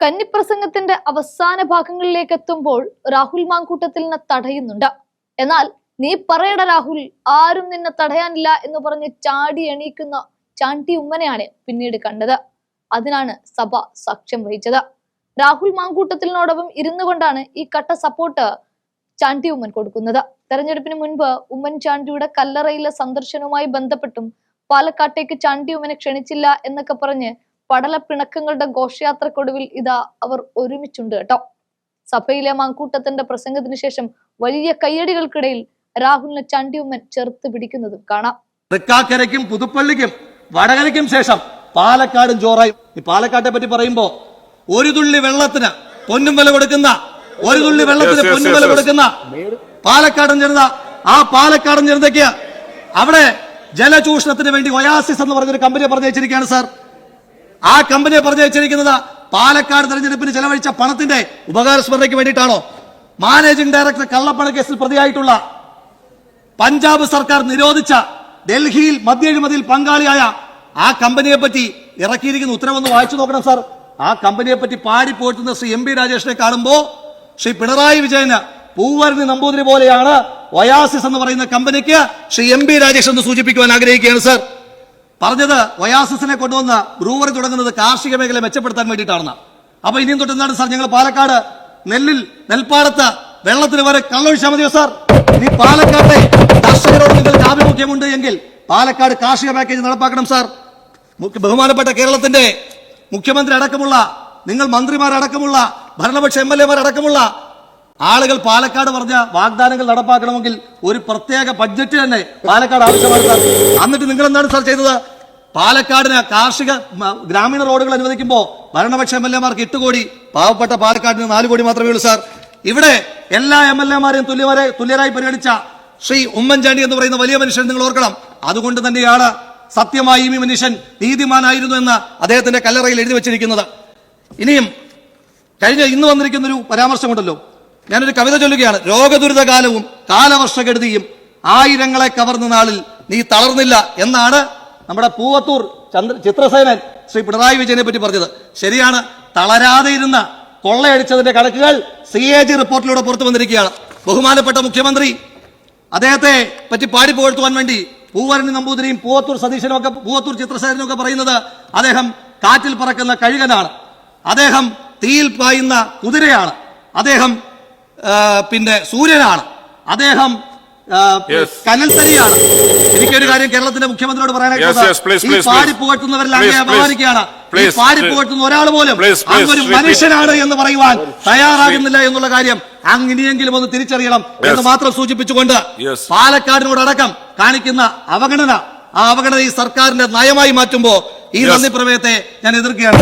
കന്നിപ്രസംഗത്തിന്റെ അവസാന ഭാഗങ്ങളിലേക്ക് എത്തുമ്പോൾ രാഹുൽ മാങ്കൂട്ടത്തിലിനെ തടയുന്നുണ്ട്. എന്നാൽ നീ പറയട രാഹുൽ ആരും നിന്നെ തടയാനില്ല എന്ന് പറഞ്ഞ് ചാടി എണീക്കുന്ന ചാണ്ടി ഉമ്മനെയാണ് പിന്നീട് കണ്ടത്. അതിനാണ് സഭ സാക്ഷ്യം വഹിച്ചത്. രാഹുൽ മാങ്കൂട്ടത്തിനോടൊപ്പം ഇരുന്നു കൊണ്ടാണ് ഈ കട്ട സപ്പോർട്ട് ചാണ്ടി ഉമ്മൻ കൊടുക്കുന്നത്. തെരഞ്ഞെടുപ്പിന് മുൻപ് ഉമ്മൻചാണ്ടിയുടെ കല്ലറയിലെ സന്ദർശനവുമായി ബന്ധപ്പെട്ടും പാലക്കാട്ടേക്ക് ചാണ്ടി ഉമ്മനെ ക്ഷണിച്ചില്ല എന്നൊക്കെ പറഞ്ഞ് പടല പിണക്കങ്ങളുടെ ഘോഷയാത്രക്കൊടുവിൽ ഇതാ അവർ ഒരുമിച്ചുണ്ട് കേട്ടോ. സഭയിലെ മാങ്കൂട്ടത്തിന്റെ പ്രസംഗത്തിന് ശേഷം വലിയ കയ്യടികൾക്കിടയിൽ രാഹുലിനെ ചണ്ടിയമ്മൻ ചെറുത്ത് ചേർത്ത് പിടിക്കുന്നതും കാണാം. തൃക്കാക്കരയ്ക്കും പുതുപ്പള്ളിക്കും വടകരയ്ക്കും ശേഷം പാലക്കാടും ചോറായും ഈ പാലക്കാട്ടെ പറ്റി പറയുമ്പോ ഒരു തുള്ളി വെള്ളത്തിന് പൊന്നും വില കൊടുക്കുന്ന ഒരു തുള്ളി വെള്ളത്തിന് പൊന്നും വില കൊടുക്കുന്ന പാലക്കാടൻ ജനത ആ പാലക്കാടൻ ജനതയ്ക്ക് അവിടെ ജലചൂഷണത്തിന് വേണ്ടി ഒയാസിസ് എന്ന് പറഞ്ഞൊരു കമ്പനിയെ പറഞ്ഞു വെച്ചിരിക്കുകയാണ് സാർ. ആ കമ്പനിയെ പറഞ്ഞു വെച്ചിരിക്കുന്നത് പാലക്കാട് തെരഞ്ഞെടുപ്പിന് ചെലവഴിച്ച പണത്തിന്റെ ഉപകാരസ്മരണയ്ക്ക് വേണ്ടിയിട്ടാണോ? മാനേജിംഗ് ഡയറക്ടർ കള്ളപ്പണ കേസിൽ പ്രതിയായിട്ടുള്ള പഞ്ചാബ് സർക്കാർ നിരോധിച്ച ഡൽഹിയിൽ മദ്യഴിമതിയിൽ പങ്കാളിയായ ആ കമ്പനിയെ പറ്റി ഇറക്കിയിരിക്കുന്ന ഉത്തരവൊന്ന് വായിച്ചു നോക്കണം സാർ. ആ കമ്പനിയെ പറ്റി പാടി പാടിപ്പോറ്റുന്ന ശ്രീ എം പി രാജേഷിനെ കാണുമ്പോൾ ശ്രീ പിണറായി വിജയന് പൂവരണി നമ്പൂതിരി പോലെയാണ് ഒയാസിസ് എന്ന് പറയുന്ന കമ്പനിക്ക് ശ്രീ എം പി രാജേഷ് എന്ന് സൂചിപ്പിക്കുവാൻ ആഗ്രഹിക്കുകയാണ് സാർ. പറഞ്ഞത് വയാസസിനെ കൊണ്ടുവന്ന് ബ്രൂവറി തുടങ്ങുന്നത് കാർഷിക മേഖല മെച്ചപ്പെടുത്താൻ വേണ്ടിയിട്ടാണെന്ന്. അപ്പൊ ഇനിയും തൊട്ട് എന്താണ് സാർ ഞങ്ങൾ പാലക്കാട് നെല്ലിൽ നെൽപ്പാടത്ത് വെള്ളത്തിന് വരെ കള്ളൊഴിച്ചാൽ മതിയോ സാർ? ഇനി പാലക്കാട്ടെ കർഷകരോട് നിങ്ങൾക്ക് ആഭിമുഖ്യമുണ്ട് എങ്കിൽ പാലക്കാട് കാർഷിക പാക്കേജ് നടപ്പാക്കണം സാർ. ബഹുമാനപ്പെട്ട കേരളത്തിന്റെ മുഖ്യമന്ത്രി അടക്കമുള്ള നിങ്ങൾ മന്ത്രിമാരടക്കമുള്ള ഭരണപക്ഷ എം എൽ എമാർ അടക്കമുള്ള ആളുകൾ പാലക്കാട് പറഞ്ഞ വാഗ്ദാനങ്ങൾ നടപ്പാക്കണമെങ്കിൽ ഒരു പ്രത്യേക ബഡ്ജറ്റ് തന്നെ പാലക്കാട് ആവശ്യമാണ് സാർ എന്നിട്ട് നിങ്ങൾ എന്താണ് സാർ ചെയ്തത്? പാലക്കാടിന് കാർഷിക ഗ്രാമീണ റോഡുകൾ അനുവദിക്കുമ്പോൾ ഭരണപക്ഷ എം എൽ എമാർക്ക് എട്ട് കോടി പാവപ്പെട്ട പാലക്കാടിന് നാല് കോടി മാത്രമേ ഉള്ളൂ സാർ ഇവിടെ എല്ലാ എം എൽ എമാരെയും തുല്യമാരെ തുല്യരായി പരിഗണിച്ച ശ്രീ ഉമ്മൻചാണ്ടി എന്ന് പറയുന്ന വലിയ മനുഷ്യൻ നിങ്ങൾ ഓർക്കണം. അതുകൊണ്ട് തന്നെയാണ് സത്യമായി ഈ മനുഷ്യൻ നീതിമാനായിരുന്നു എന്ന് അദ്ദേഹത്തിന്റെ കല്ലറയിൽ എഴുതി വെച്ചിരിക്കുന്നത്. ഇനിയും കഴിഞ്ഞ ഇന്ന് വന്നിരിക്കുന്ന ഒരു പരാമർശമുണ്ടല്ലോ. ഞാനൊരു കവിത ചൊല്ലുകയാണ്. രോഗദുരിതകാലവും കാലവർഷകെടുതിയും ആയിരങ്ങളെ കവർന്ന നാളിൽ നീ തളർന്നില്ല എന്നാണ് നമ്മുടെ പൂവത്തൂർ ചന്ദ്ര ചിത്രസേനൻ ശ്രീ പിണറായി വിജയനെ പറ്റി പറഞ്ഞത്. ശരിയാണ് തളരാതെ ഇരുന്ന കൊള്ളയടിച്ചതിന്റെ കണക്കുകൾ സി എ ജി റിപ്പോർട്ടിലൂടെ പുറത്തു വന്നിരിക്കുകയാണ്. ബഹുമാനപ്പെട്ട മുഖ്യമന്ത്രി അദ്ദേഹത്തെ പറ്റി പാടി പുകഴ്ത്തുവാൻ വേണ്ടി പൂവരണി നമ്പൂതിരിയും പൂവത്തൂർ സതീശനും ഒക്കെ പൂവത്തൂർ ചിത്രസേനനും ഒക്കെ പറയുന്നത് അദ്ദേഹം കാറ്റിൽ പറക്കുന്ന കഴുകനാണ്. അദ്ദേഹം തീയിൽ പായുന്ന കുതിരയാണ്. അദ്ദേഹം പിന്നെ സൂര്യനാണ്. അദ്ദേഹം. കനൽത്തരിയാണ് എനിക്കൊരു കാര്യം കേരളത്തിന്റെ മുഖ്യമന്ത്രിയോട് പറയാനായിട്ട് പാടി പുകഴ്ത്തുന്നവരിൽ Please, അപമാനിക്കുകയാണ്. ഈ പാടി പുകഴ്ത്തുന്ന ഒരാൾ പോലും അങ്ങൊരു മനുഷ്യനാണ് എന്ന് പറയുവാൻ തയ്യാറാകുന്നില്ല എന്നുള്ള കാര്യം അങ്ങ് ഇനിയെങ്കിലും ഒന്ന് തിരിച്ചറിയണം എന്ന് മാത്രം സൂചിപ്പിച്ചുകൊണ്ട്. പാലക്കാടിനോടടക്കം കാണിക്കുന്ന അവഗണന ആ അവഗണന ഈ സർക്കാരിന്റെ നയമായി മാറ്റുമ്പോ ഈ. നന്ദി പ്രമേയത്തെ ഞാൻ എതിർക്കുകയാണ്.